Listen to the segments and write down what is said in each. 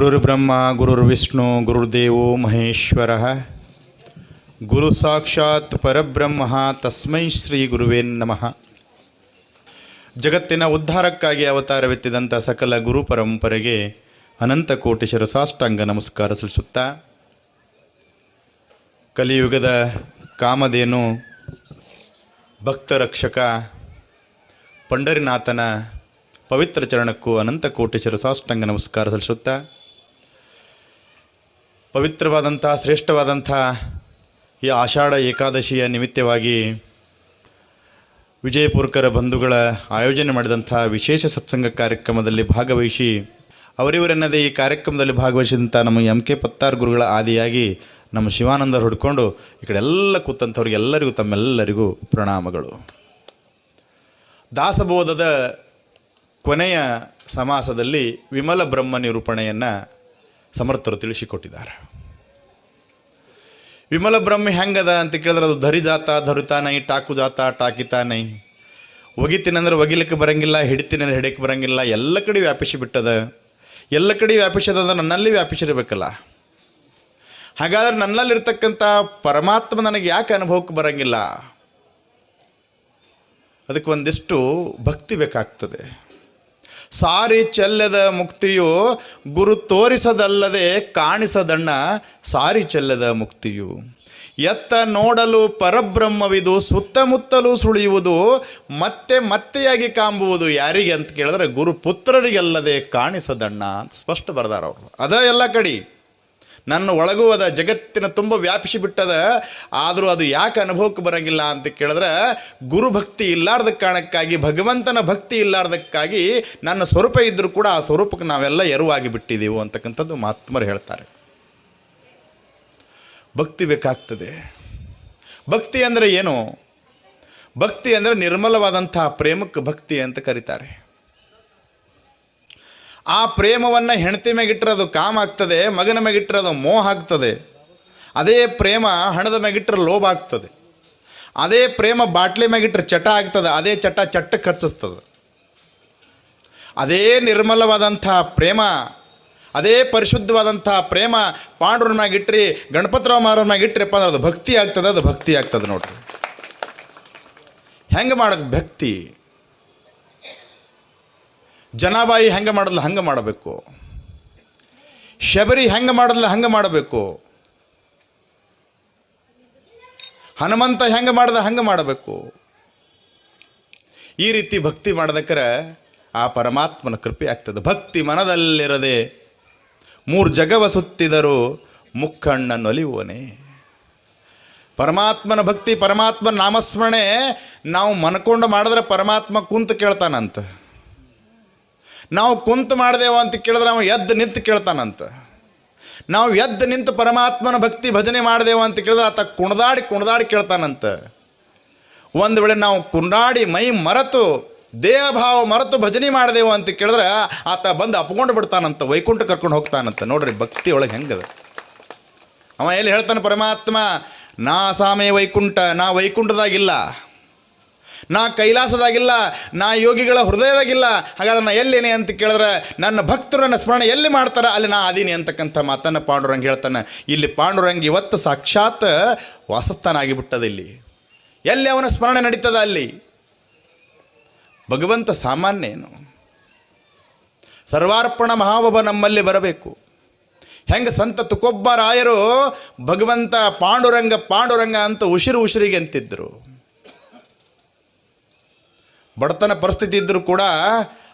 ಗುರುರ್ಬ್ರಹ್ಮ ಗುರುರ್ವಿಷ್ಣು ಗುರುರ್ದೇವೋ ಮಹೇಶ್ವರ. ಗುರು ಸಾಕ್ಷಾತ್ ಪರಬ್ರಹ್ಮ ತಸ್ಮೈ ಶ್ರೀ ಗುರುವೇ ನಮಃ. ಜಗತ್ತಿನ ಉದ್ಧಾರಕ್ಕಾಗಿ ಅವತಾರವೆತ್ತಿದಂಥ ಸಕಲ ಗುರು ಪರಂಪರೆಗೆ ಅನಂತ ಕೋಟಿ ಶಿರಸಾಷ್ಟಾಂಗ ನಮಸ್ಕಾರ ಸಲ್ಲಿಸುತ್ತಾ, ಕಲಿಯುಗದ ಕಾಮಧೇನು ಭಕ್ತರಕ್ಷಕ ಪಂಡರಿನಾಥನ ಪವಿತ್ರ ಚರಣಕ್ಕೂ ಅನಂತ ಕೋಟಿ ಶಿರಸಾಷ್ಟಾಂಗ ನಮಸ್ಕಾರ ಸಲ್ಲಿಸುತ್ತಾ ಪವಿತ್ರವಾದಂಥ ಶ್ರೇಷ್ಠವಾದಂಥ ಈ ಆಷಾಢ ಏಕಾದಶಿಯ ನಿಮಿತ್ತವಾಗಿ ವಿಜಯಪುರಕರ ಬಂಧುಗಳ ಆಯೋಜನೆ ಮಾಡಿದಂಥ ವಿಶೇಷ ಸತ್ಸಂಗ ಕಾರ್ಯಕ್ರಮದಲ್ಲಿ ಭಾಗವಹಿಸಿ, ಅವರಿವರೆನ್ನದೇ ಈ ಕಾರ್ಯಕ್ರಮದಲ್ಲಿ ಭಾಗವಹಿಸಿದಂಥ ನಮ್ಮ ಎಂ ಕೆ ಪತ್ತಾರ್ ಗುರುಗಳ ಆದಿಯಾಗಿ ನಮ್ಮ ಶಿವಾನಂದರು ಹುಡ್ಕೊಂಡು, ಈ ಕಡೆ ಎಲ್ಲ ಕೂತಂಥವ್ರಿಗೆ ಎಲ್ಲರಿಗೂ ತಮ್ಮೆಲ್ಲರಿಗೂ ಪ್ರಣಾಮಗಳು. ದಾಸಬೋಧದ ಕೊನೆಯ ಸಮಾಸದಲ್ಲಿ ವಿಮಲ ಬ್ರಹ್ಮ ನಿರೂಪಣೆಯನ್ನು ಸಮರ್ಥರು ತಿಳಿಸಿಕೊಟ್ಟಿದ್ದಾರೆ. ವಿಮಲ ಬ್ರಹ್ಮ ಹೆಂಗದ ಅಂತ ಕೇಳಿದ್ರೆ ಅದು ಧರಿಜಾತ ಧರುತಾನೈ ಟಾಕು ಜಾತ ಟಾಕಿತಾನೈ ಒಗಿತೀನಂದ್ರೆ ಒಗಿಲಿಕ್ಕೆ ಬರಂಗಿಲ್ಲ, ಹಿಡಿತೀನಂದ್ರೆ ಹಿಡಿಯಕ್ಕೆ ಬರಂಗಿಲ್ಲ, ಎಲ್ಲ ಕಡೆ ವ್ಯಾಪಿಸಿ ಬಿಟ್ಟದ. ಎಲ್ಲ ಕಡೆ ವ್ಯಾಪಿಸದಂದ್ರೆ ನನ್ನಲ್ಲಿ ವ್ಯಾಪಿಸಿರಬೇಕಲ್ಲ. ಹಾಗಾದ್ರೆ ನನ್ನಲ್ಲಿರ್ತಕ್ಕಂಥ ಪರಮಾತ್ಮ ನನಗೆ ಯಾಕೆ ಅನುಭವಕ್ಕೆ ಬರಂಗಿಲ್ಲ? ಅದಕ್ಕೆ ಒಂದಿಷ್ಟು ಭಕ್ತಿ ಬೇಕಾಗ್ತದೆ. ಸಾರಿ ಚೆಲ್ಲದ ಮುಕ್ತಿಯು ಗುರು ತೋರಿಸದಲ್ಲದೆ ಕಾಣಿಸದಣ್ಣ ಸಾರಿ ಚೆಲ್ಲದ ಮುಕ್ತಿಯು. ಎತ್ತ ನೋಡಲು ಪರಬ್ರಹ್ಮವಿದು, ಸುತ್ತಮುತ್ತಲೂ ಸುಳಿಯುವುದು, ಮತ್ತೆ ಮತ್ತೆಯಾಗಿ ಕಾಂಬುವುದು ಯಾರಿಗೆ ಅಂತ ಕೇಳಿದ್ರೆ ಗುರು ಪುತ್ರರಿಗಲ್ಲದೆ ಕಾಣಿಸದಣ್ಣ ಅಂತ ಸ್ಪಷ್ಟ ಬರ್ದಾರ ಅವರು. ಅದ ಎಲ್ಲ ಕಡೆ. ನನ್ನ ಒಳಗೂ ಅದ ಜಗತ್ತಿನ ತುಂಬ ವ್ಯಾಪಿಸಿ ಬಿಟ್ಟದ, ಆದರೂ ಅದು ಯಾಕೆ ಅನುಭವಕ್ಕೆ ಬರಂಗಿಲ್ಲ ಅಂತ ಕೇಳಿದ್ರೆ, ಗುರು ಭಕ್ತಿ ಇಲ್ಲಾರ್ದ ಕಾರಣಕ್ಕಾಗಿ, ಭಗವಂತನ ಭಕ್ತಿ ಇಲ್ಲಾರ್ದಕ್ಕಾಗಿ ನನ್ನ ಸ್ವರೂಪ ಇದ್ದರೂ ಕೂಡ ಆ ಸ್ವರೂಪಕ್ಕೆ ನಾವೆಲ್ಲ ಎರುವಾಗಿ ಬಿಟ್ಟಿದ್ದೀವು ಅಂತಕ್ಕಂಥದ್ದು ಮಹಾತ್ಮರು ಹೇಳ್ತಾರೆ. ಭಕ್ತಿ ಬೇಕಾಗ್ತದೆ. ಭಕ್ತಿ ಅಂದರೆ ಏನು? ಭಕ್ತಿ ಅಂದರೆ ನಿರ್ಮಲವಾದಂತಹ ಪ್ರೇಮಕ್ಕೆ ಭಕ್ತಿ ಅಂತ ಕರೀತಾರೆ. ಆ ಪ್ರೇಮವನ್ನು ಹೆಂಡತಿ ಮೇಗಿಟ್ಟರೆ ಅದು ಕಾಮ ಆಗ್ತದೆ, ಮಗನ ಮೇಗಿಟ್ಟರೆ ಅದು ಮೋಹ ಆಗ್ತದೆ. ಅದೇ ಪ್ರೇಮ ಹಣದ ಮೇಗಿಟ್ಟರೆ ಲೋಭ ಆಗ್ತದೆ. ಅದೇ ಪ್ರೇಮ ಬಾಟ್ಲಿ ಮ್ಯಾಗಿಟ್ರೆ ಚಟ ಆಗ್ತದೆ, ಅದೇ ಚಟ ಚಟ್ಟ ಕಚ್ಚಿಸ್ತದೆ. ಅದೇ ನಿರ್ಮಲವಾದಂಥ ಪ್ರೇಮ, ಅದೇ ಪರಿಶುದ್ಧವಾದಂಥ ಪ್ರೇಮ ಪಾಂಡ್ರನ ಮ್ಯಾಗಿಟ್ರಿ ಗಣಪತರಾವ್ ಮಾರನ ಮ್ಯಾಗಿಟ್ರಿಪ್ಪ ಅಂದ್ರೆ ಅದು ಭಕ್ತಿ ಆಗ್ತದೆ, ಅದು ಭಕ್ತಿ ಆಗ್ತದೆ ನೋಡ್ರಿ. ಹೆಂಗೆ ಮಾಡಕ್ಕೆ ಭಕ್ತಿ? ಜನಾಬಾಯಿ ಹೆಂಗೆ ಮಾಡಲ್ಲ ಹಂಗೆ ಮಾಡಬೇಕು. ಶಬರಿ ಹೆಂಗೆ ಮಾಡಲ್ಲ ಹಂಗೆ ಮಾಡಬೇಕು. ಹನುಮಂತ ಹೆಂಗೆ ಮಾಡ್ದ ಹಂಗೆ ಮಾಡಬೇಕು. ಈ ರೀತಿ ಭಕ್ತಿ ಮಾಡದಕ್ಕರೆ ಆ ಪರಮಾತ್ಮನ ಕೃಪೆ ಆಗ್ತದೆ. ಭಕ್ತಿ ಮನದಲ್ಲಿರದೆ ಮೂರು ಜಗವ ಸುತ್ತಿದರು ಮುಕ್ಕಣ್ಣ ನೊಲಿಯುವನೇ. ಪರಮಾತ್ಮನ ಭಕ್ತಿ, ಪರಮಾತ್ಮನ ನಾಮಸ್ಮರಣೆ ನಾವು ಮನ್ಕೊಂಡು ಮಾಡಿದ್ರೆ ಪರಮಾತ್ಮ ಕುಂತು ಕೇಳ್ತಾನಂತ. ನಾವು ಕುಂತು ಮಾಡ್ದೇವ ಅಂತ ಕೇಳಿದ್ರೆ ಅವ ಎದ್ದು ನಿಂತು ಕೇಳ್ತಾನಂತ. ನಾವು ಎದ್ದು ನಿಂತು ಪರಮಾತ್ಮನ ಭಕ್ತಿ ಭಜನೆ ಮಾಡ್ದೇವ ಅಂತ ಕೇಳಿದ್ರೆ ಆತ ಕುಣದಾಡಿ ಕುಣದಾಡಿ ಕೇಳ್ತಾನಂತ. ಒಂದು ವೇಳೆ ನಾವು ಕುಂಡಾಡಿ ಮೈ ಮರೆತು ದೇಹ ಭಾವ ಮರೆತು ಭಜನೆ ಮಾಡಿದೆವು ಅಂತ ಕೇಳಿದ್ರೆ ಆತ ಬಂದು ಅಪ್ಕೊಂಡು ಬಿಡ್ತಾನಂತ, ವೈಕುಂಠ ಕರ್ಕೊಂಡು ಹೋಗ್ತಾನಂತ. ನೋಡ್ರಿ ಭಕ್ತಿ ಒಳಗೆ ಹೆಂಗದ? ಅವ ಎಲ್ಲಿ ಹೇಳ್ತಾನೆ ಪರಮಾತ್ಮ, ನಾ ಸಾಮೆ ವೈಕುಂಠ, ನಾ ವೈಕುಂಠದಾಗಿಲ್ಲ. ನಾ ಕೈಲಾಸದಾಗಿಲ್ಲ, ನಾ ಯೋಗಿಗಳ ಹೃದಯದಾಗಿಲ್ಲ, ಹಾಗಾದ್ರೆ ನಾ ಎಲ್ಲಿನಿ ಅಂತ ಕೇಳಿದ್ರೆ, ನನ್ನ ಭಕ್ತರು ನನ್ನ ಸ್ಮರಣೆ ಎಲ್ಲಿ ಮಾಡ್ತಾರೆ ಅಲ್ಲಿ ನಾ ಅದೀನಿ ಅಂತಕ್ಕಂಥ ಮಾತನ್ನು ಪಾಂಡುರಂಗ ಹೇಳ್ತಾನೆ. ಇಲ್ಲಿ ಪಾಂಡುರಂಗ ಇವತ್ತು ಸಾಕ್ಷಾತ್ ವಾಸಸ್ಥಾನ ಆಗಿಬಿಟ್ಟದ ಇಲ್ಲಿ. ಎಲ್ಲಿ ಅವನ ಸ್ಮರಣೆ ನಡೀತದ ಅಲ್ಲಿ? ಭಗವಂತ ಸಾಮಾನ್ಯ ಏನು? ಸರ್ವಾರ್ಪಣ ಮಹಾಭವ ನಮ್ಮಲ್ಲಿ ಬರಬೇಕು. ಹೆಂಗೆ ಸಂತ ತುಕೊಬ್ಬ ರಾಯರು ಭಗವಂತ ಪಾಂಡುರಂಗ ಪಾಂಡುರಂಗ ಅಂತ ಉಸಿರು ಉಸಿರಿಗೆ ಅಂತಿದ್ರು. ಬಡತನ ಪರಿಸ್ಥಿತಿ ಇದ್ದರೂ ಕೂಡ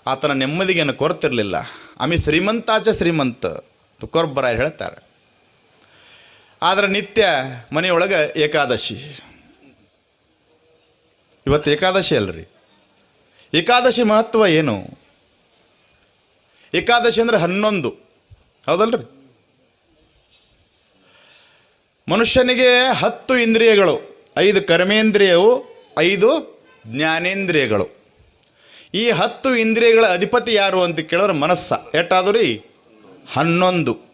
ಆತನ ನೆಮ್ಮದಿಗೇನು ಕೊರತಿರಲಿಲ್ಲ. ಆಮಿ ಶ್ರೀಮಂತಾಚ ಶ್ರೀಮಂತ ತುಕೊಬ್ಬರ ಹೇಳ್ತಾರೆ. ಆದರೆ ನಿತ್ಯ ಮನೆಯೊಳಗೆ ಏಕಾದಶಿ. ಇವತ್ತು ಏಕಾದಶಿ ಅಲ್ರಿ. ಏಕಾದಶಿ ಮಹತ್ವ ಏನು? ಏಕಾದಶಿ ಅಂದರೆ ಹನ್ನೊಂದು. ಹೌದಲ್ರಿ? ಮನುಷ್ಯನಿಗೆ ಹತ್ತು ಇಂದ್ರಿಯಗಳು, ಐದು ಕರ್ಮೇಂದ್ರಿಯವು, ಐದು ಜ್ಞಾನೇಂದ್ರಿಯಗಳು. ಈ ಹತ್ತು ಇಂದ್ರಿಯಗಳ ಅಧಿಪತಿ ಯಾರು ಅಂತ ಕೇಳಿದ್ರೆ ಮನಸ್ಸ. ಎಷ್ಟಾದರೂ ರೀ ಹನ್ನೊಂದು.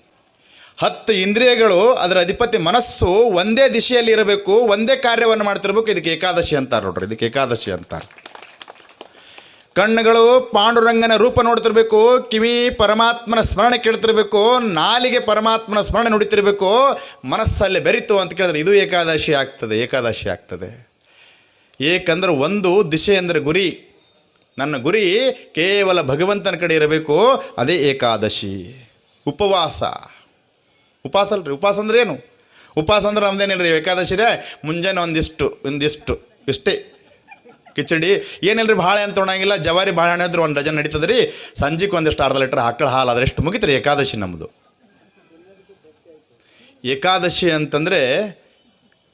ಹತ್ತು ಇಂದ್ರಿಯಗಳು ಅದರ ಅಧಿಪತಿ ಮನಸ್ಸು ಒಂದೇ ದಿಶೆಯಲ್ಲಿ ಇರಬೇಕು, ಒಂದೇ ಕಾರ್ಯವನ್ನು ಮಾಡ್ತಿರ್ಬೇಕು, ಇದಕ್ಕೆ ಏಕಾದಶಿ ಅಂತಾರೆ ನೋಡ್ರಿ, ಇದಕ್ಕೆ ಏಕಾದಶಿ ಅಂತಾರೆ. ಕಣ್ಣುಗಳು ಪಾಂಡುರಂಗನ ರೂಪ ನೋಡ್ತಿರ್ಬೇಕು, ಕಿವಿ ಪರಮಾತ್ಮನ ಸ್ಮರಣೆ ಕೇಳ್ತಿರ್ಬೇಕು, ನಾಲಿಗೆ ಪರಮಾತ್ಮನ ಸ್ಮರಣೆ ನುಡಿತಿರ್ಬೇಕು, ಮನಸ್ಸಲ್ಲಿ ಬೆರಿತು ಅಂತ ಕೇಳಿದ್ರೆ ಇದು ಏಕಾದಶಿ ಆಗ್ತದೆ ಏಕಾದಶಿ ಆಗ್ತದೆ. ಏಕಂದ್ರೆ ಒಂದು ದಿಶೆ ಅಂದರೆ ಗುರಿ. ನನ್ನ ಗುರಿ ಕೇವಲ ಭಗವಂತನ ಕಡೆ ಇರಬೇಕು, ಅದೇ ಏಕಾದಶಿ. ಉಪವಾಸ. ಉಪವಾಸ ಅಲ್ರಿ, ಉಪವಾಸ ಅಂದ್ರೆ ಏನು? ಉಪವಾಸ ಅಂದ್ರೆ ನಮ್ದೇನಿಲ್ಲ ರೀ ಏಕಾದಶಿರೇ ಮುಂಜಾನೆ ಒಂದಿಷ್ಟು ಒಂದಿಷ್ಟು, ಇಷ್ಟೇ. ಕಿಚಡಿ. ಏನಿಲ್ಲ ಭಾಳ ಏನು ಅಂತ ತೊಗೊಳಂಗಿಲ್ಲ ಜವಾರಿ ಬಾಳೆಹಣ್ಣು ಅಂದ್ರೆ ಒಂದು ಡಜನ್ ನಡೀತದೆ ರೀ. ಸಂಜೆಗೆ ಒಂದಿಷ್ಟು ಅರ್ಧ ಲೀಟ್ರ್ ಆಕಳ ಹಾಲು, ಆದರೆ ಎಷ್ಟು ರೀ ಏಕಾದಶಿ ನಮ್ಮದು ಏಕಾದಶಿ ಅಂತಂದರೆ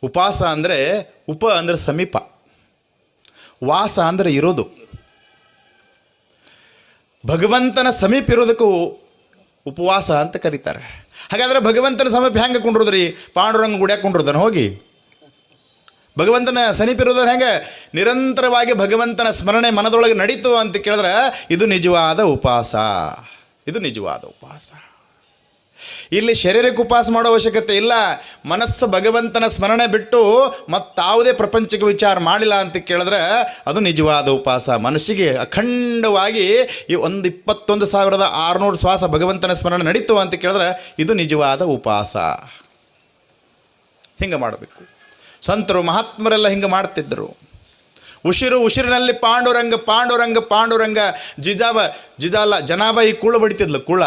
ಉಪವಾಸ ಅಂದರೆ ಉಪ ಅಂದರೆ ಸಮೀಪ. ವಾಸ ಅಂದರೆ ಇರೋದು. ಭಗವಂತನ ಸಮೀಪ ಇರೋದಕ್ಕೂ ಉಪವಾಸ ಅಂತ ಕರೀತಾರೆ. ಹಾಗಾದ್ರೆ ಭಗವಂತನ ಸಮೀಪ ಹೆಂಗೆ ಕುಂಡ್ರದ್ರಿ? ಪಾಂಡುರಂಗ ಗುಡಿಯಾಗ ಕುಂಡ್ರದನ ಹೋಗಿ. ಭಗವಂತನ ಸಮೀಪ ಇರೋದ್ರ ಹೆಂಗೆ? ನಿರಂತರವಾಗಿ ಭಗವಂತನ ಸ್ಮರಣೆ ಮನದೊಳಗೆ ನಡೀತು ಅಂತ ಕೇಳಿದ್ರೆ ಇದು ನಿಜವಾದ ಉಪವಾಸ. ಇದು ನಿಜವಾದ ಉಪವಾಸ. ಇಲ್ಲಿ ಶರೀರಕ್ಕೆ ಉಪವಾಸ ಮಾಡೋ ಅವಶ್ಯಕತೆ ಇಲ್ಲ. ಮನಸ್ಸು ಭಗವಂತನ ಸ್ಮರಣೆ ಬಿಟ್ಟು ಮತ್ತಾವುದೇ ಪ್ರಪಂಚಕ್ಕೆ ವಿಚಾರ ಮಾಡಿಲ್ಲ ಅಂತ ಕೇಳಿದ್ರೆ ಅದು ನಿಜವಾದ ಉಪವಾಸ. ಮನಸ್ಸಿಗೆ ಅಖಂಡವಾಗಿ ಈ ಒಂದು ಇಪ್ಪತ್ತೊಂದು ಸಾವಿರದ ಆರುನೂರು ಶ್ವಾಸ ಭಗವಂತನ ಸ್ಮರಣೆ ನಡೀತು ಅಂತ ಕೇಳಿದ್ರೆ ಇದು ನಿಜವಾದ ಉಪವಾಸ. ಹಿಂಗೆ ಮಾಡಬೇಕು. ಸಂತರು ಮಹಾತ್ಮರೆಲ್ಲ ಹಿಂಗೆ ಮಾಡ್ತಿದ್ದರು ಉಸಿರು ಉಸಿರಿನಲ್ಲಿ ಪಾಂಡುರಂಗ ಪಾಂಡುರಂಗ ಪಾಂಡುರಂಗ, ಜಿಜಾಬ, ಜಿಜಾಲ ಜನಾಬ ಈ ಕೂಳ ಬಡಿತಿದ್ಲು ಕುಳ್ಳ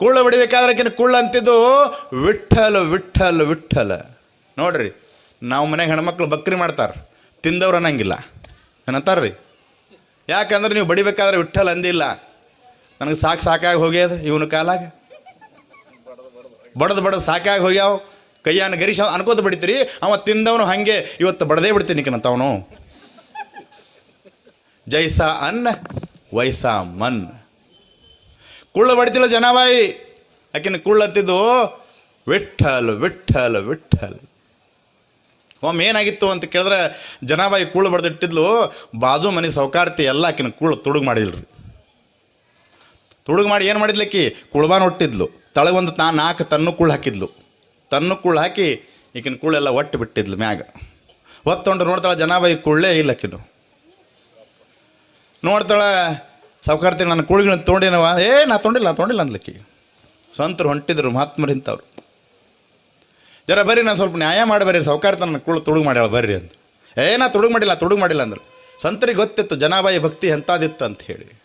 ಕುಳ್ಳ ಬಡಿಬೇಕಾದ್ರೆ ಆಕಿನ ಕುಳ್ಳ ಅಂತಿದ್ದು ವಿಠ್ಠಲ ವಿಠಲ್ ವಿಠ್ಠಲ. ನೋಡ್ರಿ, ನಾವು ಮನೆಗೆ ಹೆಣ್ಮಕ್ಳು ಬಕ್ರಿ ಮಾಡ್ತಾರೆ, ತಿಂದವ್ರು ಅನ್ನಂಗಿಲ್ಲ. ರೀ ಯಾಕಂದ್ರೆ ನೀವು ಬಡಿಬೇಕಾದ್ರೆ ವಿಠಲ್ ಅಂದಿಲ್ಲ. ನನಗೆ ಸಾಕು ಸಾಕಾಗಿ ಹೋಗ್ಯದ ಇವನ ಕಾಲಾಗ. ಬಡದು ಬಡದು ಸಾಕಾಗಿ ಹೋಗ್ಯಾವ. ಕೈಯಾನ ಗರೀಶ ಅನ್ಕೋತ ಬಿಡ್ತೀರಿ, ಅವ ತಿಂದವನು ಹಾಗೆ, ಇವತ್ತು ಬಡದೇ ಬಿಡ್ತೀನಿ ಅವನು. ಜೈಸ ಅನ್ನ, ವೈಸಾ ಮನ್. ಕುಳ್ಳ ಬಡಿತಿಲ್ಲ ಜನಬಾಯಿ. ಆಕಿನ ಕುಳ್ಳತ್ತಿದ್ದು ವಿಠಲ್ ವಿಠಲ್ ವಿಠಲ್ ಒಮ್ಮೆ ಏನಾಗಿತ್ತು ಅಂತ ಕೇಳಿದ್ರೆ ಜನಾಬಾಯಿ ಕುಳ್ಳು ಬಡ್ದಿಟ್ಟಿದ್ಲು, ಬಾಜು ಮನೆ ಸೌಕಾರ್ತಿ ಎಲ್ಲ ಆಕಿನ ಕುಳ್ಳು ತುಡುಗು ಮಾಡಿಲ್ರಿ ತುಡುಗು ಮಾಡಿ ಏನು ಮಾಡಿದ್ಲಕ್ಕಿ ಹೊಟ್ಟಿದ್ಲು ಒಟ್ಟಿದ್ಲು. ತಳಗೊಂದು ತಾ ನಾಲ್ಕು ತನ್ನು ಕುಳ್ಳು ಹಾಕಿದ್ಲು. ತನ್ನು ಕುಳ್ಳು ಹಾಕಿ ಈಕಿನ ಕುಳ್ಳೆಲ್ಲ ಒಟ್ಟು ಬಿಟ್ಟಿದ್ಲು ಮ್ಯಾಗ. ಒತ್ತೊಂಡು ನೋಡ್ತಾಳೆ ಜನಾಬಾಯಿ ಕುಳ್ಳೇ ಇಲ್ಲ ಆಕಿನು ನೋಡ್ತಾಳೆ ಸಾವುಕಾರ್ತಿ ನನ್ನ ಕುಳಿಗಳನ್ನ ತೊಗೊಂಡೇನವ. ಏ, ನಾ ತೊಗೊಂಡಿಲ್ಲ ನಾ ತೊಗೊಂಡಿಲ್ಲ ಅಂದ್ಲಕ್ಕಿ. ಸಂತರು ಹೊಂಟಿದ್ರು ಮಹಾತ್ಮರು ಇಂಥವ್ರು. ಜರ ಬರ್ರಿ, ನಾನು ಸ್ವಲ್ಪ ನ್ಯಾಯ ಮಾಡಿ ಬರ್ರಿ ನನ್ನ ಕುಳು ತುಡುಗು ಮಾಡ್ಯಾಳ ಬರ್ರಿ ಅಂತ ಏ, ನಾ ತೊಡುಗು ಮಾಡಿಲ್ಲ, ತುಡುಗು ಮಾಡಿಲ್ಲ ಅಂದ್ರು. ಸಂತರಿಗೆ ಗೊತ್ತಿತ್ತು ಜನಾಬಾಯಿ ಭಕ್ತಿ ಎಂಥದಿತ್ತು ಅಂತ ಹೇಳಿ.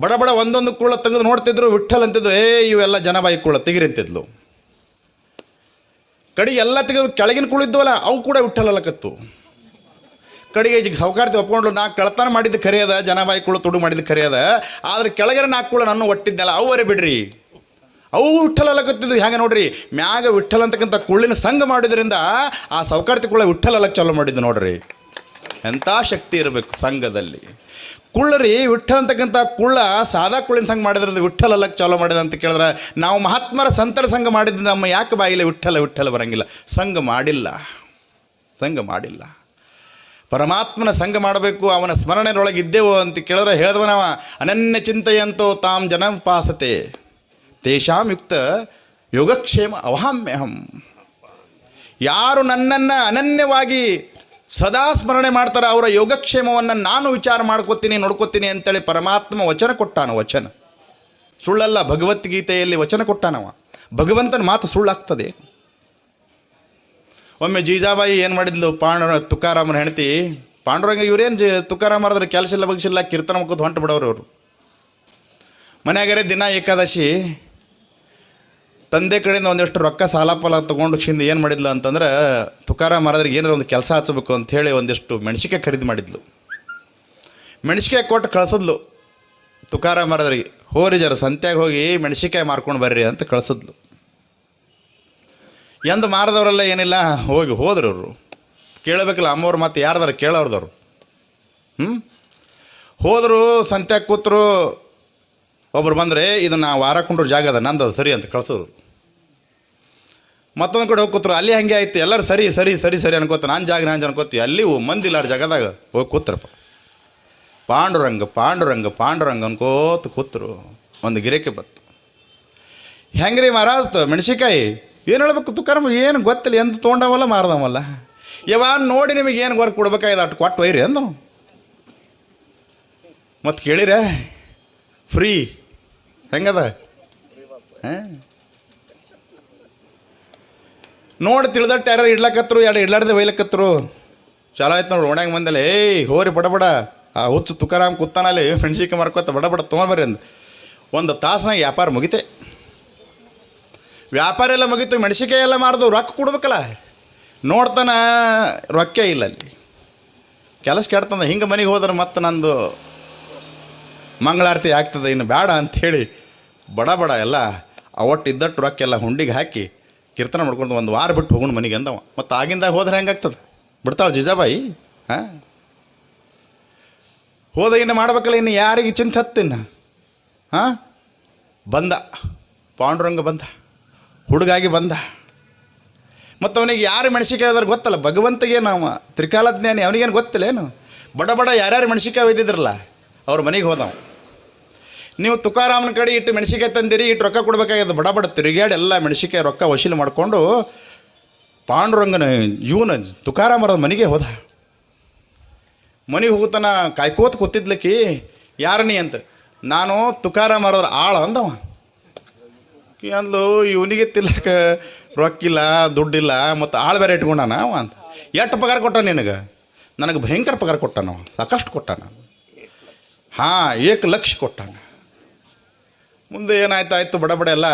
ಬಡ ಬಡ ಒಂದೊಂದು ಕೂಳ ತೆಗೆದು ನೋಡ್ತಿದ್ರು ವಿಠಲ್ ಅಂತಿದ್ರು ಏ, ಇವೆಲ್ಲ ಜನಬಾಯಿ ಕೂಳ, ತೆಗಿರಿ ಅಂತಿದ್ಲು. ಕಡೆಗೆ ಎಲ್ಲ ತೆಗೆದು ಕೆಳಗಿನ ಕುಳಿದ್ವಲ್ಲ ಅವು ಕೂಡ ವಿಠಲಲ್ಲಕತ್ತು ಕಡೆಗೆ ಈಗ ಸೌಕಾರ್ತಿ ಒಪ್ಕೊಂಡ್ಲು, ನಾ ಕಳ್ತನ ಮಾಡಿದ್ದು ಕರೆಯದ ಜನಾಬಾಯಿ ಕೂಡ ತುಡು ಮಾಡಿದ್ದು ಕರೆಯದ ಆದ್ರೆ ಕೆಳಗರ ನಾಲ್ಕು ನಾನು ಒಟ್ಟಿದ್ದೆಲ್ಲ ಅವರೇ ಬಿಡ್ರಿ. ಅವು ವಿಠಲಲ್ಲಕತ್ತಿದ್ವು ಹೆಂಗೆ ನೋಡ್ರಿ? ಮ್ಯಾಗ ವಿಠಲ್ ಅಂತಕ್ಕಂಥ ಕುಳ್ಳಿನ ಸಂಘ ಮಾಡಿದ್ರಿಂದ ಆ ಸೌಕಾರ್ತಿ ಕುಳ್ಳ ವಿಠಲಲ್ಲಕ್ಕೆ ಚಾಲೂ ಮಾಡಿದ್ದು ನೋಡ್ರಿ. ಎಂಥ ಶಕ್ತಿ ಇರಬೇಕು ಸಂಘದಲ್ಲಿ. ಕುಳ್ಳರಿ ವಿಠಲ್ ಅಂತಕ್ಕಂಥ ಕುಳ್ಳ ಸಾದಾ ಕುಳ್ಳಿನ ಸಂಘ ಮಾಡಿದ್ರಿಂದ ವಿಠಲ್ ಅಲಕ್ ಚಾಲೂ ಮಾಡಿದ ಅಂತ ಕೇಳಿದ್ರೆ, ನಾವು ಮಹಾತ್ಮರ ಸಂತರ ಸಂಘ ಮಾಡಿದ್ರೆ ನಮ್ಮ ಯಾಕೆ ಬಾಯಿಲೆ ವಿಠಲ ವಿಠಲ ಬರಂಗಿಲ್ಲ? ಸಂಘ ಮಾಡಿಲ್ಲ. ಸಂಘ ಮಾಡಿಲ್ಲ. ಪರಮಾತ್ಮನ ಸಂಘ ಮಾಡಬೇಕು, ಅವನ ಸ್ಮರಣೆಯೊಳಗೆ ಇದ್ದೆವು ಅಂತ ಕೇಳಿದ್ರೆ ಹೇಳಿದ್ರೆ ನಾವು, ಅನನ್ಯ ಚಿಂತೆಯಂತೋ ತಾಮ್ ಜನಪಾಸತೆ ತೇಷಾಂ ಯುಕ್ತ ಯೋಗಕ್ಷೇಮ ಅವಹಾಮ್ಯಹಂ ಯಾರು ನನ್ನನ್ನು ಅನನ್ಯವಾಗಿ ಸದಾ ಸ್ಮರಣೆ ಮಾಡ್ತಾರೆ ಅವರ ಯೋಗಕ್ಷೇಮವನ್ನು ನಾನು ವಿಚಾರ ಮಾಡ್ಕೋತೀನಿ, ನೋಡ್ಕೋತೀನಿ ಅಂತೇಳಿ ಪರಮಾತ್ಮ ವಚನ ಕೊಟ್ಟಾನ, ವಚನ. ಸುಳ್ಳಲ್ಲ, ಭಗವದ್ಗೀತೆಯಲ್ಲಿ ವಚನ ಕೊಟ್ಟಾನವ. ಭಗವಂತನ ಮಾತು ಸುಳ್ಳಾಗ್ತದೆ. ಒಮ್ಮೆ ಜೀಜಾಬಾಯಿ ಏನು ಮಾಡಿದ್ಲು? ಪಾಂಡ ತುಕಾರಾಮನ ಹೆಂಡತಿ. ಪಾಂಡುರಂಗ ಇವ್ರೇನು ಜಿ ತುಕಾರಾಮರದ್ರ ಕೆಲಸ ಇಲ್ಲ ಬಗ್ಸಿಲ್ಲ ಕೀರ್ತನ ಮುಖದ ಹೊಂಟು ಬಿಡೋರು ಅವರು ಮನೆಯಾಗರೆ ದಿನ ಏಕಾದಶಿ. ತಂದೆ ಕಡೆಯಿಂದ ಒಂದಿಷ್ಟು ರೊಕ್ಕ ಸಾಲ ಪಾಲ ತೊಗೊಂಡು ಕ್ಷಿಂದ ಏನು ಮಾಡಿದ್ಲು ಅಂತಂದ್ರೆ, ತುಕಾರಾಮ್ ಮಾರದ್ರಿಗೆ ಏನಾರ ಒಂದು ಕೆಲಸ ಹಚ್ಚಬೇಕು ಅಂತ ಹೇಳಿ ಒಂದಿಷ್ಟು ಮೆಣಸಿಕಾಯಿ ಖರೀದಿ ಮಾಡಿದ್ಲು. ಮೆಣಸಿಕಾಯಿ ಕೊಟ್ಟು ಕಳ್ಸಿದ್ಲು ತುಕಾರಾಮ್ ಮಾರದ್ರಿಗೆ ಹೋರಿ ಜರ, ಸಂತ್ಯಾಗ ಹೋಗಿ ಮೆಣಸಿಕಾಯಿ ಮಾರ್ಕೊಂಡು ಬರ್ರಿ ಅಂತ ಕಳ್ಸಿದ್ಲು. ಎಂದು ಮಾರದವರೆಲ್ಲ ಏನಿಲ್ಲ, ಹೋಗಿ ಹೋದ್ರು ಅವರು. ಕೇಳಬೇಕಲ್ಲ, ಅಮ್ಮವ್ರು ಮತ್ತೆ ಯಾರ್ದಾರ ಕೇಳೋರ್ದವ್ರು. ಹ್ಞೂ ಹೋದರು, ಸಂತ್ಯಾಗ ಕೂತರು, ಒಬ್ರು ಬಂದರೆ ಇದನ್ನು ವಾರ ಕುಂಡ್ರು ಜಾಗ ಅದ, ನಂದು ಸರಿ ಅಂತ ಕಳ್ಸೋರು. ಮತ್ತೊಂದು ಕಡೆ ಹೋಗಿ ಕೂತ್ರು, ಅಲ್ಲಿ ಹಂಗೆ ಆಯ್ತು, ಎಲ್ಲರೂ ಸರಿ ಸರಿ ಸರಿ ಸರಿ ಅನ್ಕೋತ, ನಾನು ಜಾಗ, ನಾನು ಅನ್ಕೋತಿ, ಅಲ್ಲಿ ಮಂದಿ ಇಲ್ಲಾರ ಜಾಗದಾಗ ಹೋಗಿ ಕೂತ್ರಪ್ಪ. ಪಾಂಡುರಂಗ ಪಾಂಡುರಂಗ ಪಾಂಡುರಂಗ ಅನ್ಕೋತ ಕೂತ್ರು, ಒಂದು ಗಿರಕ್ಕೆ ಬತ್ತು. ಹೆಂಗ್ರಿ ಮಹಾರಾಜ್ ಮೆಣಸಿಕಾಯಿ ಏನು ಹೇಳ್ಬೇಕು ತುಕಾರಮ್ಮ ಏನು ಗೊತ್ತಿಲ್ಲ ಎಂದು ತೊಗೊಂಡವಲ್ಲ ಮಾರದವಲ್ಲ. ಯಾವಾಗ ನೋಡಿ ನಿಮಗೆ ಏನು ಗೊರ್ ಕೊಡ್ಬೇಕಾಗಿದೆ ಅಷ್ಟು ಕೊಟ್ಟು ಒಯ್ರಿ ಅಂದ ಮತ್ತು ಕೇಳಿರ, ಫ್ರೀ. ಹೆಂಗದ? ಹಾಂ? ನೋಡಿ ತಿಳಿದಟ್ಟು ಯಾರು ಇಡ್ಲಕತ್ರು ಎರಡು ಇಡ್ಲಾರ್ದೆ ಒಯ್ಲಕತ್ರು. ಚಲೋ ಆಯ್ತು ನೋಡಿ, ಓಣ್ಯಾಗ ಬಂದಲ್ಲ ಏಯ್, ಹೋರಿ ಬಡಬಡ ಬಡ. ಆ ಹುಚ್ಚು ತುಕಾರಾಮ್ ಕೂತಾನಲ್ಲಿ ಫ್ರೆಂಡ್ಸಿಕ್ಕೆ ಮಾರ್ಕೋತ ಬಡಬಡ ಬಡ ತೊಗೊಂಬರ್ರಿ ಅಂದ. ಒಂದು ತಾಸನಾಗ ವ್ಯಾಪಾರ ಮುಗಿತೆ. ವ್ಯಾಪಾರ ಎಲ್ಲ ಮುಗೀತು ಮೆಣಸಿಕಾಯಿ ಎಲ್ಲ ಮಾರ್ದು, ರೊಕ್ಕ ಕೊಡ್ಬೇಕಲ್ಲ. ನೋಡ್ತಾನ ರೊಕ್ಕ ಇಲ್ಲ ಅಲ್ಲಿ. ಕೆಲಸ ಕೆಡ್ತಂದ, ಹಿಂಗೆ ಮನೆಗೆ ಹೋದ್ರೆ ಮತ್ತೆ ನಂದು ಮಂಗಳಾರತಿ ಆಗ್ತದೆ, ಇನ್ನು ಬೇಡ ಅಂಥೇಳಿ ಬಡ ಬಡ ಎಲ್ಲ ಅವಟ್ಟು ಇದ್ದಟ್ಟು ರೊಕ್ಕ ಎಲ್ಲ ಹುಂಡಿಗೆ ಹಾಕಿ ಕೀರ್ತನ ಮಾಡ್ಕೊಂಡು ಒಂದು ವಾರ ಬಿಟ್ಟು ಹೋಗೋಣ ಮನೆಗೆ ಅಂದವ. ಮತ್ತು ಆಗಿಂದಾಗ ಹೋದ್ರೆ ಹೆಂಗಾಗ್ತದೆ ಬಿಡ್ತಾಳೆ ಜಿಜಾಬಾಯಿ? ಹಾಂ? ಹೋದ ಇನ್ನು ಮಾಡ್ಬೇಕಲ್ಲ, ಇನ್ನು ಯಾರಿಗೆ ಚಿಂತೆ ಹತ್ತಿನ ಹಾಂ? ಬಂದ. ಪಾಂಡುರಂಗ ಬಂದ. ಹುಡುಗಾಗಿ ಬಂದ. ಮತ್ತು ಅವನಿಗೆ ಯಾರು ಮೆಣಸಿಕಾಯಿ ಅದ್ರ ಗೊತ್ತಲ್ಲ, ಭಗವಂತಗೆ ನಾವು ತ್ರಿಕಾಲಜ್ಞಾನಿ ಅವನಿಗೇನು ಗೊತ್ತಿಲ್ಲ ಏನು? ಬಡ ಬಡ ಯಾರ್ಯಾರು ಮೆಣಸಿಕಾಯಿ ಒಯ್ದಿದ್ರಲ್ಲ, ಅವ್ರ ಮನೆಗೆ ಹೋದವು. ನೀವು ತುಕಾರಾಮನ ಕಡೆ ಇಟ್ಟು ಮೆಣಸಿಕಾಯಿ ತಂದಿರಿ, ಇಟ್ಟು ರೊಕ್ಕ ಕೊಡ್ಬೇಕಾಗ್ಯದ, ಬಡ ಬಡ ತಿರುಗಾಡಿ ಎಲ್ಲ ಮೆಣಸಿಕಾಯಿ ರೊಕ್ಕ ವಸೂಲಿ ಮಾಡಿಕೊಂಡು ಪಾಂಡುರಂಗನ ಇವನ ತುಕಾರಾಮರ ಮನೆಗೆ ಹೋದ. ಮನೆಗೆ ಹೋಗ್ತಾನ ಕಾಯ್ಕೋತ ಕೂತಿದ್ಲಕ್ಕಿ ಯಾರನಿ ಅಂತ, ನಾನು ತುಕಾರಾಮರ ಆಳ ಅಂದವ. ಅಂದ್ಲು, ಇವನಿಗೆ ತಿಲ್ಲಕ ರೊಕ್ಕಿಲ್ಲ, ದುಡ್ಡಿಲ್ಲ, ಮತ್ತು ಆಳು ಬೇರೆ ಇಟ್ಕೊಂಡಾನ ಅವ ಅಂತ. ಎಷ್ಟು ಪಗಾರ ಕೊಟ್ಟ ನಿನಗೆ? ನನಗೆ ಭಯಂಕರ ಪಗಾರ ಕೊಟ್ಟಾನ ಸಾಕಷ್ಟು ಕೊಟ್ಟಾನ. ಹಾಂ, ಏಕ ಲಕ್ಷ ಕೊಟ್ಟಾನ. ಮುಂದೆ ಏನಾಯ್ತು, ಆಯಿತು, ಬಡ ಬಡ ಎಲ್ಲ,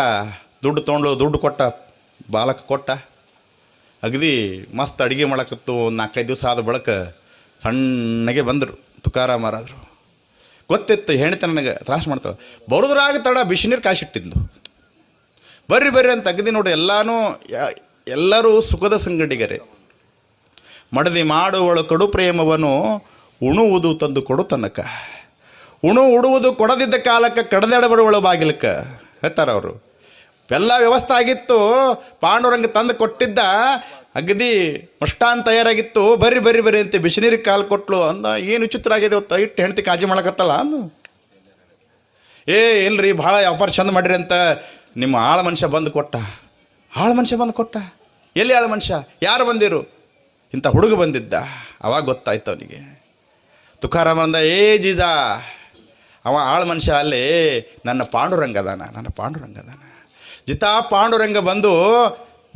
ದುಡ್ಡು ತೊಗೊಂಡು ದುಡ್ಡು ಕೊಟ್ಟ, ಬಾಲಕ ಕೊಟ್ಟ. ಅಗದಿ ಮಸ್ತ್ ಅಡುಗೆ ಮಾಡಕತ್ತು, ಒಂದು ನಾಲ್ಕೈದು ದಿವಸ ಆದ ಬಳಕ ಸಣ್ಣಗೆ ಬಂದರು ತುಕಾರಾಮರಾದರು ಗೊತ್ತಿತ್ತು ಹೆಣ್ತೆ ನನಗೆ ತ್ರಾಸ ಮಾಡ್ತಾಳೆ. ಬರೋದ್ರಾಗ ತಡ ಬಿಸಿ ನೀರು ಕಾಯಿಸಿಟ್ಟಿದ್ಲು. ಬರ್ರಿ ಬರ್ರಿ ಅಂತ ಅಗದಿ ನೋಡಿ ಎಲ್ಲಾನು ಎಲ್ಲರೂ ಸುಖದ ಸಂಗಡಿಗರೆ. ಮಡದಿ ಮಾಡುವಳು ಕಡು ಪ್ರೇಮವನ್ನು ಉಣುವುದು ತಂದು ಕೊಡು ತನಕ. ಉಣು ಉಡುವುದು ಕೊಡದಿದ್ದ ಕಾಲಕ್ಕೆ ಕಡದಡ ಬರುವಳು ಬಾಗಿಲಕ್ಕೆ. ಹೇಳ್ತಾರೆ ಅವರು. ಎಲ್ಲ ವ್ಯವಸ್ಥೆ ಆಗಿತ್ತು, ಪಾಂಡುರಂಗ ತಂದು ಕೊಟ್ಟಿದ್ದ, ಅಗದಿ ಮಷ್ಟಾನ್ ತಯಾರಾಗಿತ್ತು, ಬರ್ರಿ ಬರ್ರಿ ಬರ್ರಿ ಅಂತ ಬಿಸಿನೀರಿಗೆ ಕಾಲು ಕೊಟ್ಲು ಅಂದ, ಏನು ವಿಚಿತ್ರ ಆಗಿದೆ ಇವತ್ತು ಇಟ್ಟು ಹೆಂಡತಿ ಕಾಜಿ ಮಾಡಕತ್ತಲ್ಲ ಅಂದು. ಏ, ಇಲ್ರಿ, ಭಾಳ ವ್ಯಾಪಾರ ಚಂದ ಮಾಡಿರಿ ಅಂತ ನಿಮ್ಮ ಆಳ ಮನುಷ್ಯ ಬಂದು ಕೊಟ್ಟ. ಆಳ ಮನುಷ್ಯ ಬಂದು ಕೊಟ್ಟ. ಎಲ್ಲಿ ಆಳ ಮನುಷ್ಯ? ಯಾರು ಬಂದಿರು? ಇಂಥ ಹುಡುಗ ಬಂದಿದ್ದ. ಅವಾಗ ಗೊತ್ತಾಯ್ತು ಅವನಿಗೆ. ತುಕಾರಾಮ ಅಂದ ಏ ಜೀಜಾ, ಅವ ಆಳ ಮನುಷ್ಯ ಅಲ್ಲಿ, ನನ್ನ ಪಾಂಡುರಂಗ ಅದಾನ, ನನ್ನ ಪಾಂಡುರಂಗ ಅದಾನ. ಜಿತಾ ಪಾಂಡುರಂಗ ಬಂದು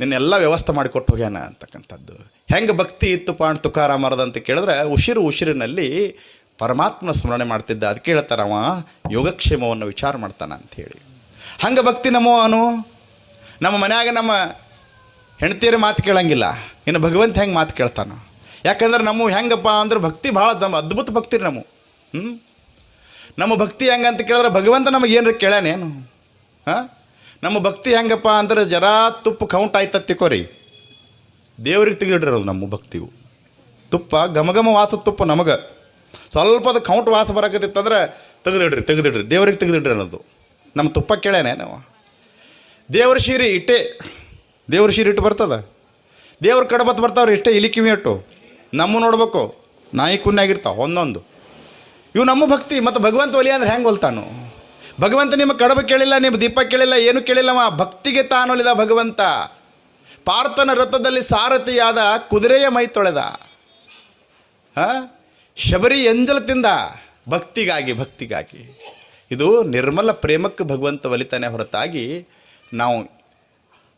ನಿನ್ನೆಲ್ಲ ವ್ಯವಸ್ಥೆ ಮಾಡಿಕೊಟ್ಟು ಹೋಗ್ಯಾನ, ಅಂತಕ್ಕಂಥದ್ದು. ಹೆಂಗೆ ಭಕ್ತಿ ಇತ್ತು ಪಾಂಡ್ ತುಕಾರಾಮರದ ಅಂತ ಕೇಳಿದ್ರೆ, ಉಸಿರು ಉಸಿರಿನಲ್ಲಿ ಪರಮಾತ್ಮನ ಸ್ಮರಣೆ ಮಾಡ್ತಿದ್ದ. ಅದಕ್ಕೆ ಅವ ಯೋಗಕ್ಷೇಮವನ್ನು ವಿಚಾರ ಮಾಡ್ತಾನ ಅಂಥೇಳಿ ಹಂಗೆ ಭಕ್ತಿ ನಮೋ ಅವನು ನಮ್ಮ ಮನ್ಯಾಗ ನಮ್ಮ ಹೆಂಡತಿಯರ ಮಾತು ಕೇಳಂಗಿಲ್ಲ. ಇನ್ನು ಭಗವಂತ ಹೆಂಗೆ ಮಾತು ಕೇಳ್ತಾನ. ಯಾಕಂದ್ರೆ ನಮ್ಮ ಹೆಂಗಪ್ಪ ಅಂದ್ರೆ ಭಕ್ತಿ ಭಾಳ ನಮ್ಮ ಅದ್ಭುತ ಭಕ್ತಿ ನಮ್ಮ ನಮ್ಮ ಭಕ್ತಿ ಹೆಂಗೆ ಅಂತ ಕೇಳಿದ್ರೆ ಭಗವಂತ ನಮಗೆ ಏನರ ಕೇಳ್ಯಾನೇನು ಹಾಂ? ನಮ್ಮ ಭಕ್ತಿ ಹೆಂಗಪ್ಪ ಅಂದ್ರೆ ಜರಾ ತುಪ್ಪ ಕೌಂಟ್ ಆಯ್ತ ತಿಕ್ಕೋರಿ ದೇವ್ರಿಗೆ ತೆಗಿಡ್ರಲ್ಲ ನಮ್ಮ ಭಕ್ತಿವು. ತುಪ್ಪ ಘಮಘಮ ವಾಸ ತುಪ್ಪ ನಮಗೆ. ಸ್ವಲ್ಪದ ಕೌಂಟ್ ವಾಸ ಬರಕತ್ತಿತ್ತಂದ್ರೆ ತೆಗೆದಿಡ್ರಿ ತೆಗೆದಿಡ್ರಿ. ದೇವ್ರಿಗೆ ತೆಗೆದಿಡ್ರಿ ಅನ್ನೋದು. ನಮ್ಮ ತುಪ್ಪ ಕೇಳೇನೆ ನಾವು. ದೇವ್ರ ಶೀರಿ ಇಟ್ಟೆ, ದೇವ್ರ ಶೀರಿ ಇಟ್ಟು ಬರ್ತದ? ದೇವ್ರ ಕಡಬತ್ತು ಬರ್ತಾವ್ರಿ ಇಷ್ಟೇ ಇಲಿ ಕಿವಿ ಇಟ್ಟು ನಮ್ಮ ನೋಡ್ಬೇಕು, ನಾಯಿ ಕುನ್ನಾಗಿರ್ತಾವ ಒಂದೊಂದು. ಇವು ನಮ್ಮ ಭಕ್ತಿ, ಮತ್ತು ಭಗವಂತ ಒಲಿ ಅಂದ್ರೆ ಹೆಂಗೆ ಒಲ್ತಾನು? ಭಗವಂತ ನಿಮ್ಮ ಕಡಬ ಕೇಳಿಲ್ಲ, ನಿಮ್ಮ ದೀಪ ಕೇಳಿಲ್ಲ, ಏನು ಕೇಳಿಲ್ಲವ ಭಕ್ತಿಗೆ ತಾನೊಲಿದ ಭಗವಂತ. ಪಾರ್ಥನ ರಥದಲ್ಲಿ ಸಾರಥಿಯಾದ ಕುದುರೆಯ ಮೈ ತೊಳೆದ? ಶಬರಿ ಎಂಜಲ ತಿಂದ ಭಕ್ತಿಗಾಗಿ ಭಕ್ತಿಗಾಗಿ. ಇದು ನಿರ್ಮಲ ಪ್ರೇಮಕ್ಕೆ ಭಗವಂತ ಒಲಿತಾನೆ ಹೊರತಾಗಿ ನಾವು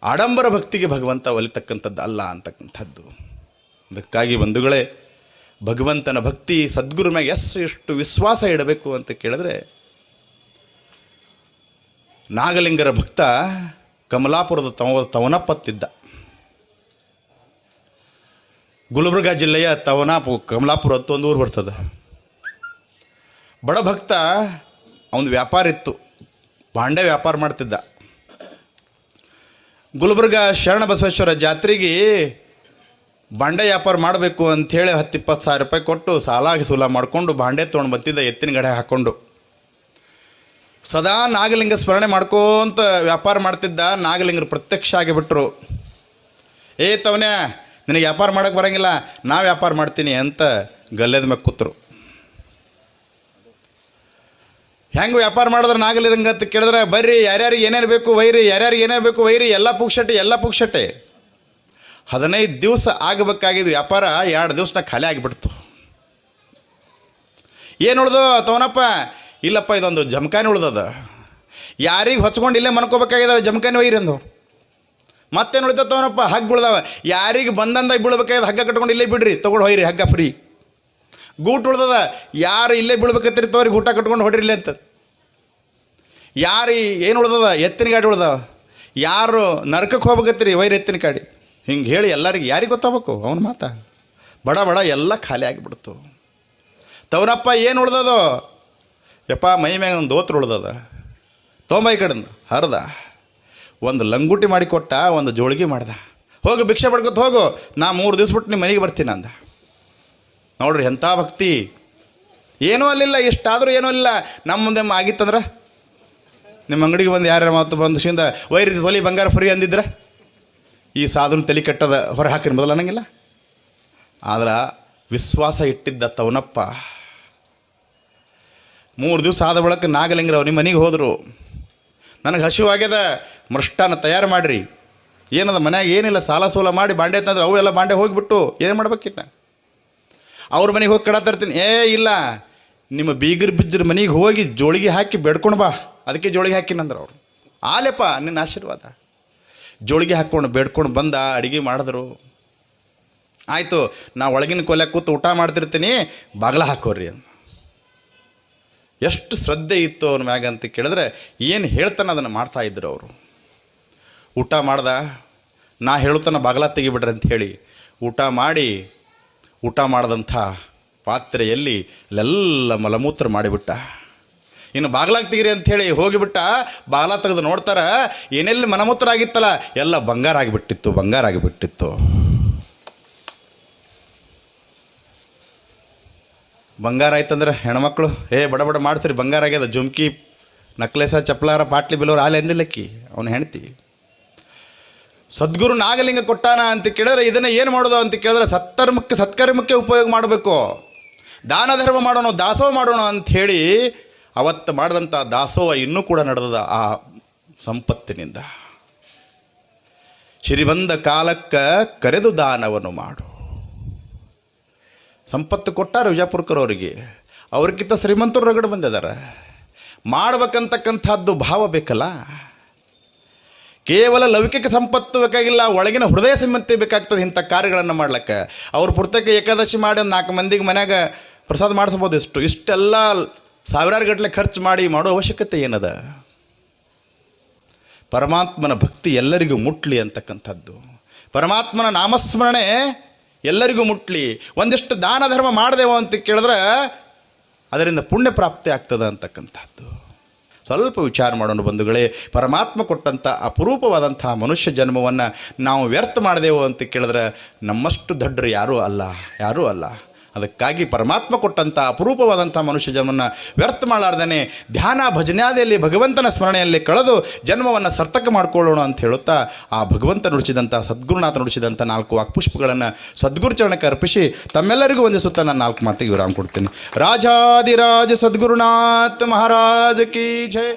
ಆಡಂಬರ ಭಕ್ತಿಗೆ ಭಗವಂತ ಒಲಿತಕ್ಕಂಥದ್ದು ಅಲ್ಲ ಅಂತಕ್ಕಂಥದ್ದು. ಅದಕ್ಕಾಗಿ ಬಂಧುಗಳೇ, ಭಗವಂತನ ಭಕ್ತಿ ಸದ್ಗುರು ಮ್ಯಾಗ ಎಷ್ಟು ಎಷ್ಟು ವಿಶ್ವಾಸ ಇಡಬೇಕು ಅಂತ ಕೇಳಿದ್ರೆ, ನಾಗಲಿಂಗರ ಭಕ್ತ ಕಮಲಾಪುರದ ತವ, ತವನಪ್ಪತ್ತಿದ್ದ. ಗುಲ್ಬರ್ಗ ಜಿಲ್ಲೆಯ ತವನಾಪು, ಕಮಲಾಪುರ ಅಂತ ಒಂದು ಊರು ಬರ್ತದೆ. ಬಡ ಭಕ್ತ ಅವನ ವ್ಯಾಪಾರ ಇತ್ತು. ಬಾಂಡೆ ವ್ಯಾಪಾರ ಮಾಡ್ತಿದ್ದ. ಗುಲ್ಬರ್ಗ ಶರಣ ಬಸವೇಶ್ವರ ಜಾತ್ರೆಗೆ ಬಾಂಡೆ ವ್ಯಾಪಾರ ಮಾಡಬೇಕು ಅಂಥೇಳಿ ಹತ್ತು ಇಪ್ಪತ್ತು ಸಾವಿರ ರೂಪಾಯಿ ಕೊಟ್ಟು ಸಾಲಾಗಿ ಸುಲ ಮಾಡಿಕೊಂಡು ಬಾಂಡೆ ತೊಗೊಂಡು ಬರ್ತಿದ್ದ ಎತ್ತಿನ ಗಡೆ ಹಾಕ್ಕೊಂಡು ಸದಾ ನಾಗಲಿಂಗ ಸ್ಮರಣೆ ಮಾಡ್ಕೋಂತ ವ್ಯಾಪಾರ ಮಾಡ್ತಿದ್ದ, ನಾಗಲಿಂಗರು ಪ್ರತ್ಯಕ್ಷ ಆಗಿಬಿಟ್ರು. ಏ ತವನೇ ನಿನಗೆ ವ್ಯಾಪಾರ ಮಾಡೋಕೆ ಬರೋಂಗಿಲ್ಲ, ನಾ ವ್ಯಾಪಾರ ಮಾಡ್ತೀನಿ ಅಂತ ಗಲ್ಲೆದ ಮೇಲೆ ಕೂತ್ರು. ಹೆಂಗೆ ವ್ಯಾಪಾರ ಮಾಡಿದ್ರೆ ನಾಗಲಿರಂಗ ಅಂತ ಕೇಳಿದ್ರೆ, ಬರ್ರಿ, ಯಾರ್ಯಾರಿಗೆ ಏನೇನು ಬೇಕು ವೈರಿ ಯಾರ್ಯಾರಿಗೆ ಏನೇ ಬೇಕು ವೈರಿ ಎಲ್ಲ ಪುಕ್ಷಟೆ ಎಲ್ಲ ಪುಕ್ಷಟೆ ಹದಿನೈದು ದಿವಸ ಆಗಬೇಕಾಗಿದ್ದು ವ್ಯಾಪಾರ ಎರಡು ದಿವಸನ ಖಾಲಿ ಆಗಿಬಿಡ್ತು. ಏನು ಉಳ್ದು ತವನಪ್ಪ? ಇಲ್ಲಪ್ಪ, ಇದೊಂದು ಜಮಖಾನೆ ಉಳ್ದದ. ಯಾರಿಗೆ ಹೊಚ್ಕೊಂಡು ಇಲ್ಲೇ ಮನ್ಕೋಬೇಕಾಗಿದ್ದಾವೆ ಜಮಖಾನೆ ಅಂದು. ಮತ್ತೇನು ಉಳಿತಾವ ತವನಪ್ಪ? ಹಗ್ಗ ಉಳ್ದಾವ. ಯಾರಿಗೆ ಬಂದಂದಾಗ ಬೀಳ್ಬೇಕಾಗಿದ್ದು ಹಗ್ಗ ಕಟ್ಕೊಂಡು ಇಲ್ಲೇ ಬಿಡ್ರಿ ತೊಗೊಂಡು ಹೋಯ್ರಿ ಹಗ್ಗ ಫ್ರೀ ಗೂಟ್ ಉಳ್ದದ. ಯಾರು ಇಲ್ಲೇ ಬೀಳ್ಬೇಕತ್ತಿರ್ತವ ತೋರಿ ಗೂಟ ಕಟ್ಕೊಂಡು ಹೊಡ್ರಿ ಇಲ್ಲೇ ಅಂತ. ಯಾರು ಏನು ಉಳ್ದದ? ಎತ್ತಿನ ಗಾಡಿ ಉಳ್ದವ. ಯಾರು ನರಕಕ್ಕೆ ಹೋಗ್ಬೇಕತ್ತೀರಿ ವೈರ್ ಎತ್ತಿನ ಗಾಡಿ. ಹಿಂಗೆ ಹೇಳಿ ಎಲ್ಲರಿಗೆ ಯಾರಿಗೆ ಗೊತ್ತಾಗಬೇಕು? ಅವನ ಮಾತ. ಬಡ ಬಡ ಎಲ್ಲ ಖಾಲಿ ಆಗಿಬಿಡ್ತು. ತವನಪ್ಪ ಏನು ಉಳ್ದದೋ? ಯಪ್ಪ, ಮೈ ಮ್ಯಾಗ ಒಂದು ದೋತ್ರ ಉಳ್ದದ. ತೊಂಬೈ ಕಡೆಂದು ಹರ್ದ. ಒಂದು ಲಂಗುಟಿ ಮಾಡಿ ಕೊಟ್ಟ ಒಂದು ಜೋಳಿಗೆ ಮಾಡ್ದ. ಹೋಗು, ಭಿಕ್ಷೆ ಪಡ್ಕೊತ ಹೋಗು. ನಾ ಮೂರು ದಿವ್ಸ ಬಿಟ್ಟು ನಿಮ್ಮ ಮನೆಗೆ ಬರ್ತೀನಿ ಅಂದ. ನೋಡ್ರಿ ಎಂಥ ಭಕ್ತಿ. ಏನೂ ಅಲ್ಲಿಲ್ಲ, ಇಷ್ಟಾದರೂ ಏನೂ ಇಲ್ಲ ನಮ್ಮ ಮುಂದೆ ಆಗಿತ್ತಂದ್ರೆ? ನಿಮ್ಮ ಅಂಗಡಿಗೆ ಬಂದು ಯಾರ್ಯಾರ ಮಾತು ಬಂದು ಶಿಂದ ವೈರಿ ತೊಲಿ ಬಂಗಾರ ಫ್ರೀ ಅಂದಿದ್ರೆ? ಈ ಸಾಧನ ತಲೆ ಕೆಟ್ಟದ, ಹೊರ ಹಾಕಿರಿ ಮೊದಲು ಅನ್ನಂಗಿಲ್ಲ? ಆದ್ರೆ ವಿಶ್ವಾಸ ಇಟ್ಟಿದ್ದ ತವನಪ್ಪ. ಮೂರು ದಿವಸ ಆದ ಬಳಿಕ ನಾಗಲಿಂಗರವ್ರು ನಿಮ್ಮ ಮನೆಗೆ ಹೋದರು. ನನಗೆ ಹಸಿವಾಗ್ಯದ ಮೃಷ್ಟಾನ ತಯಾರು ಮಾಡಿರಿ. ಏನದ ಮನ್ಯಾಗ ಏನಿಲ್ಲ, ಸಾಲ ಸೋಲ ಮಾಡಿ ಬಾಂಡೆ ತಂದ್ರೆ ಅವು ಎಲ್ಲ ಬಾಂಡೆ ಹೋಗಿಬಿಟ್ಟು ಏನು ಮಾಡ್ಬೇಕಿನ್ನ ಅವ್ರ ಮನೆಗೆ ಹೋಗಿ ಕಡ ತರ್ತೀನಿ. ಏ, ಇಲ್ಲ. ನಿಮ್ಮ ಬೀಗರ್ ಬಿಜ್ಜರ ಮನೆಗೆ ಹೋಗಿ ಜೋಳಿಗೆ ಹಾಕಿ ಬೇಡ್ಕೊಂಡು ಬಾ. ಅದಕ್ಕೆ ಜೋಳಿಗೆ ಹಾಕಿನಂದ್ರೆ ಅವರು. ಆಲೆಪ್ಪ, ನಿನ್ನ ಆಶೀರ್ವಾದ. ಜೋಳಿಗೆ ಹಾಕ್ಕೊಂಡು ಬೇಡ್ಕೊಂಡು ಬಂದ, ಅಡುಗೆ ಮಾಡಿದ್ರು. ಆಯಿತು, ನಾ ಒಳಗಿನ ಕೊಲೆ ಕೂತು ಊಟ ಮಾಡ್ತಿರ್ತೀನಿ. ಬಾಗ್ಲ ಹಾಕೋರಿ ಅಂತ ಎಷ್ಟು ಶ್ರದ್ಧೆ ಇತ್ತು ಅವ್ರ ಮ್ಯಾಗ ಅಂತ ಕೇಳಿದ್ರೆ ಏನು ಹೇಳ್ತಾನೆ ಅದನ್ನು ಮಾಡ್ತಾ ಇದ್ರು ಅವರು. ಊಟ ಮಾಡ್ದ, ನಾ ಹೇಳ್ತಾನ ಬಾಗ್ಲ ತೆಗಿಬಿಡ್ರಿ ಅಂತ ಹೇಳಿ ಊಟ ಮಾಡಿ ಊಟ ಮಾಡಿದಂಥ ಪಾತ್ರೆಯಲ್ಲಿ ಅಲ್ಲೆಲ್ಲ ಮಲಮೂತ್ರ ಮಾಡಿಬಿಟ್ಟ. ಇನ್ನು ಬಾಗ್ಲಾಗ ತೆಗಿರಿ ಅಂಥೇಳಿ ಹೋಗಿಬಿಟ್ಟ. ಬಾಗ್ಲ ತೆಗೆದು ನೋಡ್ತಾರೆ, ಏನೆಲ್ಲಿ ಮಲಮೂತ್ರ ಆಗಿತ್ತಲ್ಲ, ಎಲ್ಲ ಬಂಗಾರ ಆಗಿಬಿಟ್ಟಿತ್ತು ಬಂಗಾರ ಆಗಿಬಿಟ್ಟಿತ್ತು. ಬಂಗಾರ ಆಯ್ತಂದ್ರೆ ಹೆಣ್ಮಕ್ಳು, ಏ ಬಡ ಬಡ ಮಾಡ್ತೀರಿ, ಬಂಗಾರ ಆಗ್ಯದ, ಜುಮ್ಕಿ, ನಕ್ಲೇಸ ಚಪ್ಲಾರ ಪಾಟ್ಲಿ ಬಿಲೋರು ಆಲೆ ಅಂದಿಲ್ಲಕ್ಕಿ, ಅವನು ಹೆಣ್ತಿ ಸದ್ಗುರು ನಾಗಲಿಂಗ ಕೊಟ್ಟಾನ ಅಂತ ಕೇಳಿದ್ರೆ ಇದನ್ನು ಏನು ಮಾಡೋದು ಅಂತ ಕೇಳಿದ್ರೆ ಸತ್ಕರ್ಮಕ್ಕೆ ಸತ್ಕರ್ಮಕ್ಕೆ ಉಪಯೋಗ ಮಾಡಬೇಕು. ದಾನ ಧರ್ಮ ಮಾಡೋಣ, ದಾಸೋಹ ಮಾಡೋಣ ಅಂತ ಹೇಳಿ ಅವತ್ತು ಮಾಡಿದಂಥ ದಾಸೋಹ ಇನ್ನೂ ಕೂಡ ನಡೆದದ ಆ ಸಂಪತ್ತಿನಿಂದ. ಬಂದ ಕಾಲಕ್ಕೆ ಕರೆದು ದಾನವನ್ನು ಮಾಡು. ಸಂಪತ್ತು ಕೊಟ್ಟಾರ ವಿಜಯಪುರಕರವರಿಗೆ. ಅವ್ರಿಗಿಂತ ಶ್ರೀಮಂತರು ರಗಡೆ ಬಂದಿದ್ದಾರೆ. ಮಾಡ್ಬೇಕಂತಕ್ಕಂಥದ್ದು ಭಾವ ಬೇಕಲ್ಲ? ಕೇವಲ ಲೌಕಿಕ ಸಂಪತ್ತು ಬೇಕಾಗಿಲ್ಲ, ಒಳಗಿನ ಹೃದಯ ಸಮ್ಮತಿ ಬೇಕಾಗ್ತದೆ ಇಂಥ ಕಾರ್ಯಗಳನ್ನು ಮಾಡ್ಲಿಕ್ಕೆ. ಅವ್ರ ಪುಸ್ತಕ ಏಕಾದಶಿ ಮಾಡಿ ನಾಲ್ಕು ಮಂದಿಗೆ ಮನ್ಯಾಗ ಪ್ರಸಾದ ಮಾಡಿಸ್ಬೋದು ಇಷ್ಟು. ಇಷ್ಟೆಲ್ಲ ಸಾವಿರಾರು ಗಟ್ಟಲೆ ಖರ್ಚು ಮಾಡಿ ಮಾಡೋ ಅವಶ್ಯಕತೆ ಏನದ? ಪರಮಾತ್ಮನ ಭಕ್ತಿ ಎಲ್ಲರಿಗೂ ಮುಟ್ಲಿ ಅಂತಕ್ಕಂಥದ್ದು. ಪರಮಾತ್ಮನ ನಾಮಸ್ಮರಣೆ ಎಲ್ಲರಿಗೂ ಮುಟ್ಲಿ. ಒಂದಿಷ್ಟು ದಾನ ಧರ್ಮ ಮಾಡಿದೆವು ಅಂತ ಕೇಳಿದ್ರೆ ಅದರಿಂದ ಪುಣ್ಯ ಪ್ರಾಪ್ತಿ ಆಗ್ತದೆ ಅಂತಕ್ಕಂಥದ್ದು. ಸ್ವಲ್ಪ ವಿಚಾರ ಮಾಡೋಣ ಬಂಧುಗಳೇ. ಪರಮಾತ್ಮ ಕೊಟ್ಟಂಥ ಅಪರೂಪವಾದಂಥ ಮನುಷ್ಯ ಜನ್ಮವನ್ನು ನಾವು ವ್ಯರ್ಥ ಮಾಡಿದೆವು ಅಂತ ಕೇಳಿದ್ರೆ ನಮ್ಮಷ್ಟು ದೊಡ್ಡರು ಯಾರೂ ಅಲ್ಲ ಯಾರೂ ಅಲ್ಲ. ಅದಕ್ಕಾಗಿ ಪರಮಾತ್ಮ ಕೊಟ್ಟಂಥ ಅಪರೂಪವಾದಂಥ ಮನುಷ್ಯ ಜನ್ಮವನ್ನು ವ್ಯರ್ಥ ಮಾಡಲಾರ್ದೇ ಧ್ಯಾನ ಭಜನಾದಿಯಲ್ಲಿ ಭಗವಂತನ ಸ್ಮರಣೆಯಲ್ಲಿ ಕಳೆದು ಜನ್ಮವನ್ನು ಸಾರ್ಥಕ ಮಾಡಿಕೊಳ್ಳೋಣ ಅಂತ ಹೇಳುತ್ತಾ ಆ ಭಗವಂತ ನುಡಿಸಿದಂಥ, ಸದ್ಗುರುನಾಥ ನುಡಿಸಿದಂಥ ನಾಲ್ಕು ವಾಕ್ಪುಷ್ಪಗಳನ್ನು ಸದ್ಗುರು ಚರಣಕ್ಕೆ ಅರ್ಪಿಸಿ ತಮ್ಮೆಲ್ಲರಿಗೂ ವಂದಿಸುತ್ತಾ ನಾನು ನಾಲ್ಕು ಮಾತಿಗೆ ವಿರಾಮ ಕೊಡ್ತೀನಿ. ರಾಜಾದಿರಾಜ ಸದ್ಗುರುನಾಥ ಮಹಾರಾಜ ಕೀ ಜಯ